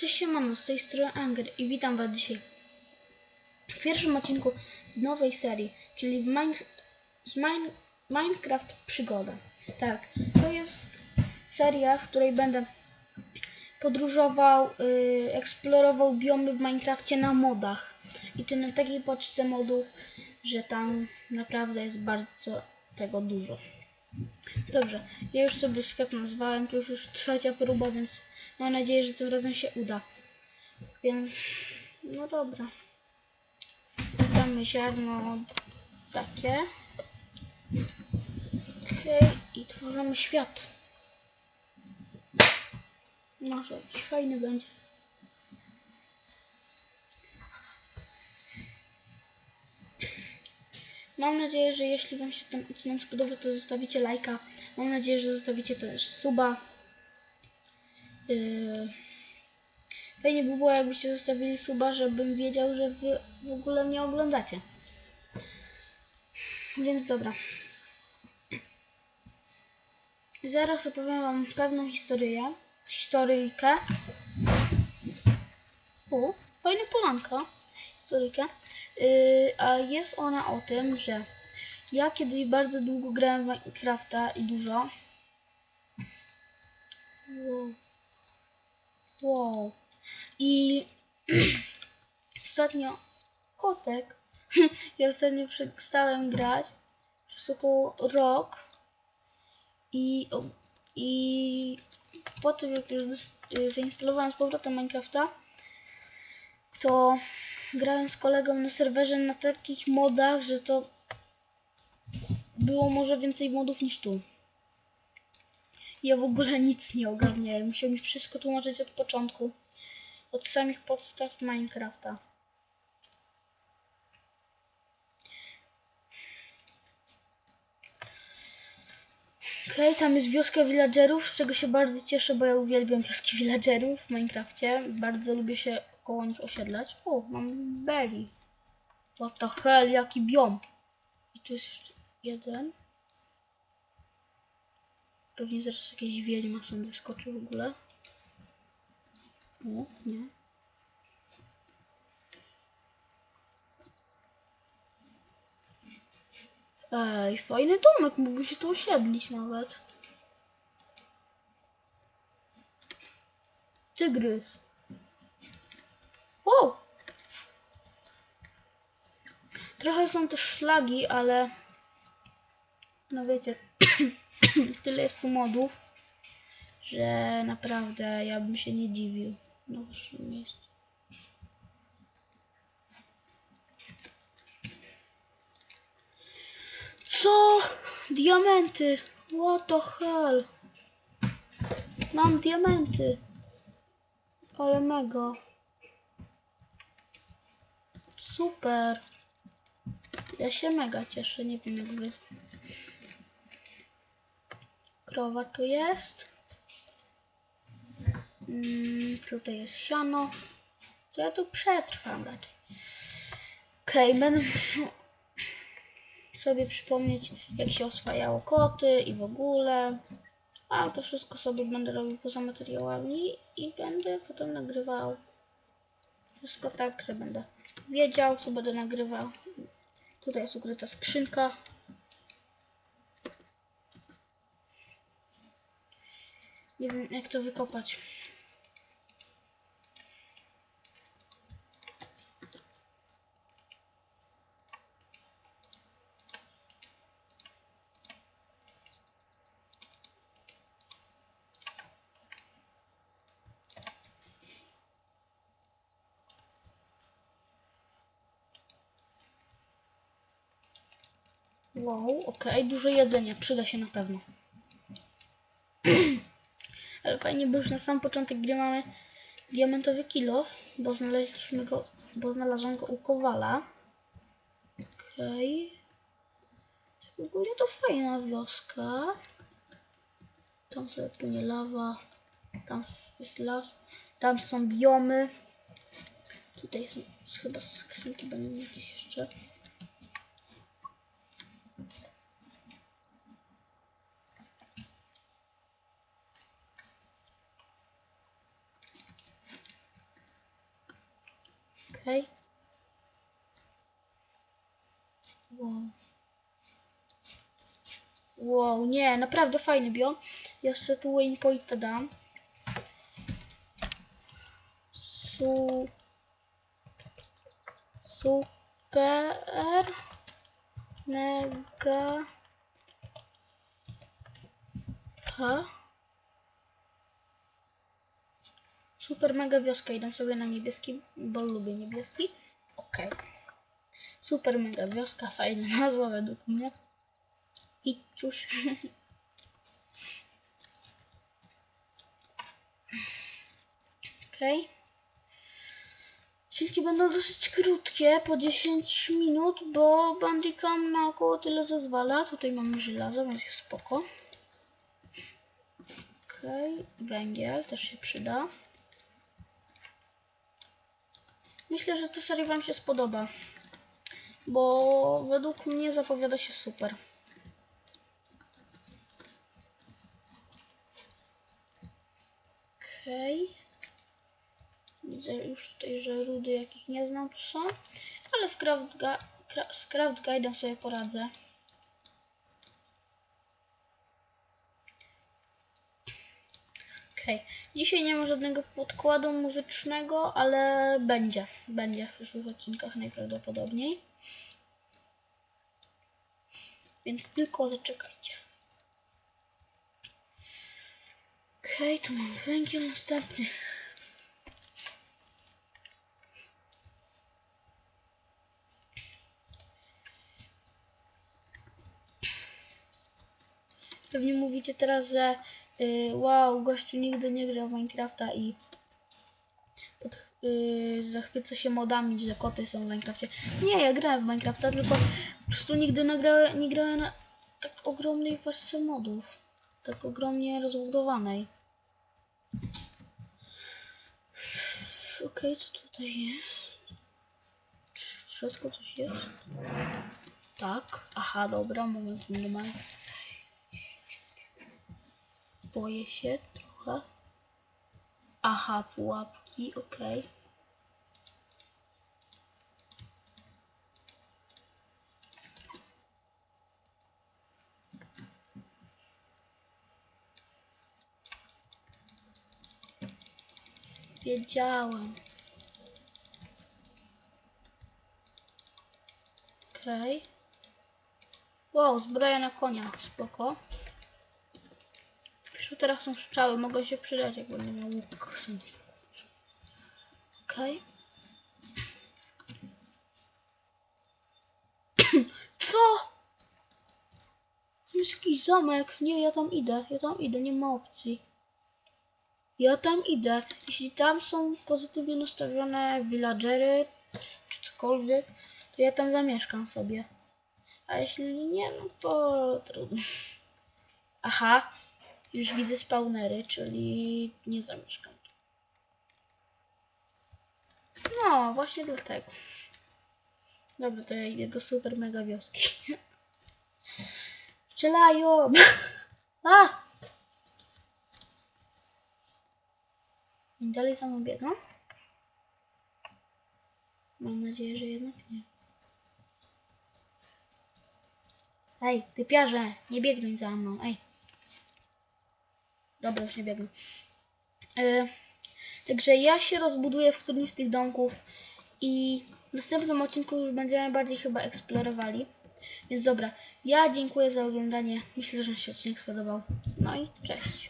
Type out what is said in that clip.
Cześć siemano, z tej strony Anger i witam was dzisiaj w pierwszym odcinku z nowej serii, czyli Mine, Mine, Minecraft Przygoda. Tak, to jest seria, w której będę podróżował, yy, eksplorował biomy w Minecrafcie na modach. I to na takiej poczce modów, że tam naprawdę jest bardzo tego dużo. Dobrze, ja już sobie świat nazwałem, to już już trzecia próba, więc mam nadzieję, że tym razem się uda. Więc, no dobra. Damy ziarno takie. Okej, i tworzymy świat. Może jakiś fajny będzie. Mam nadzieję, że jeśli Wam się ten odcinek spodoba, to zostawicie lajka. Mam nadzieję, że zostawicie też suba. Yy... Fajnie by było, jakbyście zostawili suba, żebym wiedział, że Wy w ogóle mnie oglądacie. Więc dobra. Zaraz opowiem Wam pewną historię. Historyjkę. U, fajna polanka. Historyjkę. Yy, a jest ona o tym, że ja kiedyś bardzo długo grałem w Minecrafta i dużo. Wow. Wow. I ostatnio kotek. ja ostatnio przestałem grać przez około rok. I, i po tym jak już zainstalowałem z powrotem Minecrafta, to grałem z kolegą na serwerze na takich modach, że to było może więcej modów niż tu. Ja w ogóle nic nie ogarniałem. Musiał mi wszystko tłumaczyć od początku. Od samych podstaw Minecrafta. Okej, tam jest wioska villagerów, z czego się bardzo cieszę, bo ja uwielbiam wioski villagerów w Minecrafcie. Bardzo lubię się koło nich osiedlać. O, mam berry. What the hell, jaki biom. I tu jest jeszcze jeden. Pewnie zaraz jakieś wiedźma są wyskoczy w ogóle. O, nie. Ej, fajny domek, mógłby się tu osiedlić nawet. Tygrys. Wow! Trochę są też szlagi, ale... No wiecie, tyle jest tu modów, że naprawdę ja bym się nie dziwił na waszym miejscu. Co? Diamenty! What the hell? Mam diamenty. Ale mega. Super. Ja się mega cieszę, nie wiem jak wy. Krowa tu jest. Mm, tutaj jest siano. Ja tu przetrwam raczej. Okej, będę musiał sobie przypomnieć, jak się oswajało koty i w ogóle. Ale to wszystko sobie będę robił poza materiałami i będę potem nagrywał. Wszystko tak, że będę wiedział, co będę nagrywał. Tutaj jest ukryta skrzynka. Nie wiem, jak to wykopać. Wow, okej, dużo jedzenia, przyda się na pewno. Fajnie, bo już na sam początek gry mamy diamentowy kilof, bo znaleźliśmy go, bo znalazłem go u Kowala. Okej. Ogólnie to fajna wioska. Tam sobie płynie lawa. Tam jest las. Tam są biomy. Tutaj są chyba skrzynki będą jakieś jeszcze. Okej. Wow. Wow, nie, naprawdę fajny biom. Jeszcze tu waypointa dam. Su... Super... Mega... Ha? Super mega wioska. Idę sobie na niebieski, bo lubię niebieski. Okej. Super mega wioska. Fajna nazwa według mnie. I cóż. Okej. Silki będą dosyć krótkie, po 10 minut, bo Bandicam na około tyle zezwala. Tutaj mamy żelazo, więc jest spoko. Okej, węgiel też się przyda. Myślę, że ta seria Wam się spodoba, bo według mnie zapowiada się super. Okej. Widzę już tutaj, że rudy jakich nie znam tu są, ale w craft cra z Craft Guide'em sobie poradzę. Okej, dzisiaj nie ma żadnego podkładu muzycznego, ale będzie, będzie w przyszłych odcinkach najprawdopodobniej. Więc tylko zaczekajcie. Okej, tu mam węgiel następny. Pewnie mówicie teraz, że y, wow, gościu nigdy nie grał w Minecrafta i pod, y, zachwyca się modami, że koty są w Minecrafcie. Nie, ja grałem w Minecrafta, tylko po prostu nigdy nagrałem, nie grałem na tak ogromnej paczce modów. Tak ogromnie rozbudowanej. Okej, co tutaj jest? Czy w środku coś jest? Tak. Aha, dobra, moment, moment. Boję się trochę. Aha, pułapki, okej. Wiedziałem. Okej. Wow, zbroja na konia, spoko. Teraz są strzały, mogą się przydać, jak będę miał łuk. Okej. Co? Tam jest jakiś zamek. Nie, ja tam idę, ja tam idę, nie ma opcji. Ja tam idę. Jeśli tam są pozytywnie nastawione villagery, czy cokolwiek, to ja tam zamieszkam sobie. A jeśli nie, no to trudno. Aha, już widzę spawnery, czyli nie zamieszkam. tu. No, właśnie dlatego. Dobra, to ja idę do super mega wioski. Strzelają! A! I dalej za biegną? Mam nadzieję, że jednak nie. Ej, typiarze, nie biegnij za mną, ej. Dobra, już nie biegnę. E, także ja się rozbuduję w którymś z tych domków i w następnym odcinku już będziemy bardziej chyba eksplorowali. Więc dobra, ja dziękuję za oglądanie. Myślę, że się odcinek spodobał. No i cześć.